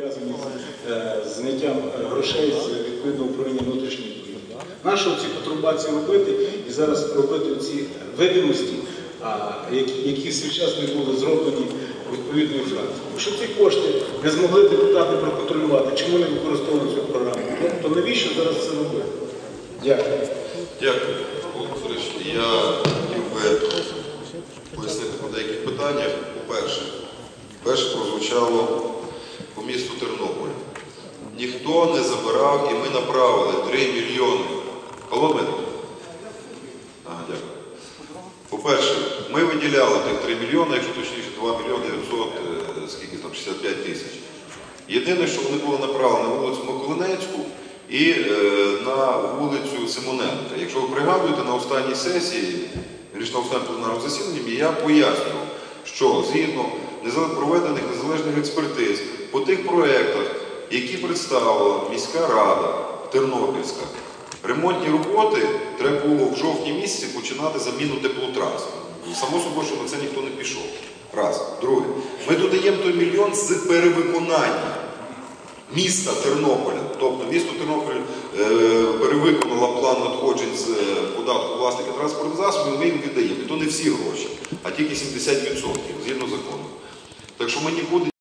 пов'язані з е, зняттям грошей з відповідного управління внутрішньої політики. Нащо ці потрубації робити і зараз робити ці видимості, які, які в свій час не були зроблені відповідною фракцією. Якщо ці кошти не змогли депутати проконтролювати, чому не використовували цю програму, то, то навіщо зараз це робити? Дякую. Дякую, Васильович. Я хотів би пояснити по деяких питаннях. По-перше, перше прозвучало по місту Тернополь. Ніхто не забирав і ми направили 3 мільйони. Дмитрович? Ага, дякую. По-перше, ми виділяли тих 3 мільйони, якщо точніше 2 мільйони 900, е, скільки там, 65 тисяч. Єдине, що вони були направлені на вулицю Миколинецьку і е, на вулицю Симоненка. Якщо ви пригадуєте, на останній сесії, річ на останньому пленарному засіданні, я пояснював, що згідно проведених незалежних експертиз по тих проєктах, які представила міська рада Тернопільська, ремонтні роботи треба було в жовтні місяці починати заміну теплотрас. Само собою, що на це ніхто не пішов. Раз. Друге, ми додаємо той мільйон з перевиконання міста Тернополя. Тобто місто Тернополь е, перевиконало план надходжень з е, податку власника транспортних засобів, ми їм віддаємо. І то не всі гроші, а тільки 70% згідно закону. Так що ми нікуди